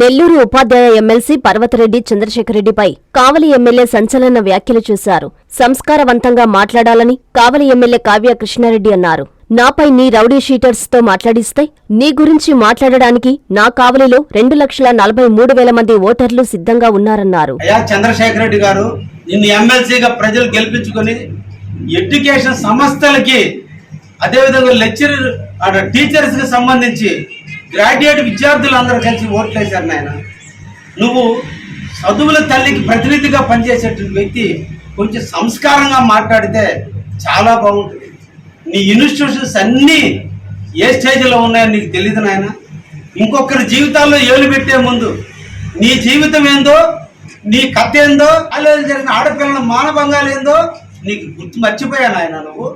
నెల్లూరు ఉపాధ్యాయ ఎమ్మెల్సీ పర్వతరెడ్డి చంద్రశేఖరరెడ్డిపై కావలి ఎమ్మెల్యే సంచలన వ్యాఖ్యలు చేశారు. సంస్కారవంతంగా మాట్లాడాలని కావలి ఎమ్మెల్యే కావ్య కృష్ణారెడ్డి అన్నారు. నాపై నీ రౌడీ షీటర్స్తో మాట్లాడిస్తే నీ గురించి మాట్లాడడానికి నా కావలిలో రెండు లక్షల నలభై మూడు వేల మంది ఓటర్లు సిద్ధంగా ఉన్నారన్నారు. చంద్రశేఖర రెడ్డి గారు నిన్ను ఎమ్మెల్సీగా ప్రజలు గెలిపించుకొని ఎడ్యుకేషన్ సంస్థలకి అదేవిధంగా లెక్చరర్ టీచర్స్కి సంబంధించి గ్రాడ్యుయేట్ విద్యార్థులందరూ కలిసి ఓట్లు వేశారు నాయన. నువ్వు చదువుల తల్లికి ప్రతినిధిగా పనిచేసేటువంటి వ్యక్తి కొంచెం సంస్కారంగా మాట్లాడితే చాలా బాగుంటుంది. నీ ఇన్స్టిట్యూషన్స్ అన్నీ ఏ స్టేజ్లో ఉన్నాయో నీకు తెలియదు నాయన. ఇంకొకరి జీవితాల్లో ఏలు పెట్టే ముందు నీ జీవితం ఏందో నీ కథ ఏందో కాలేజీలో జరిగిన ఆడపిల్లల మానభంగాలు ఏందో నీకు గుర్తు మర్చిపోయాను ఆయన నువ్వు.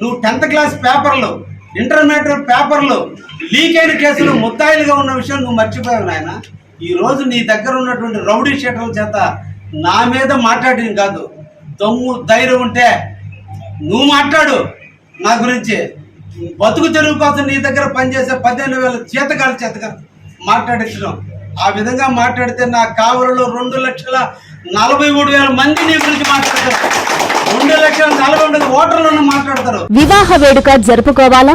నువ్వు టెన్త్ క్లాస్ పేపర్లు ఇంటర్నేషనల్ పేపర్లు లీక్ అయిన కేసులు ముద్దాయిలుగా ఉన్న విషయం నువ్వు మర్చిపోయావు నాయన. ఈరోజు నీ దగ్గర ఉన్నటువంటి రౌడీ షీటర్ల చేత నా మీద మాట్లాడేది కాదు దమ్ము ధైర్యం ఉంటే నువ్వు మాట్లాడు నా గురించి. బతుకు తెరువు కోసం నీ దగ్గర పనిచేసే పదిహేను వేల జీతకాల చేతగా మాట్లాడించడం. ఆ విధంగా మాట్లాడితే నా కావలలో రెండు లక్షల నలభై మూడు వేల మంది నీ గురించి మాట్లాడతారు. రెండు లక్షల నలభై మూడు ఓటర్లను మాట్లాడతారు. వివాహ వేడుక జరుపుకోవాలా?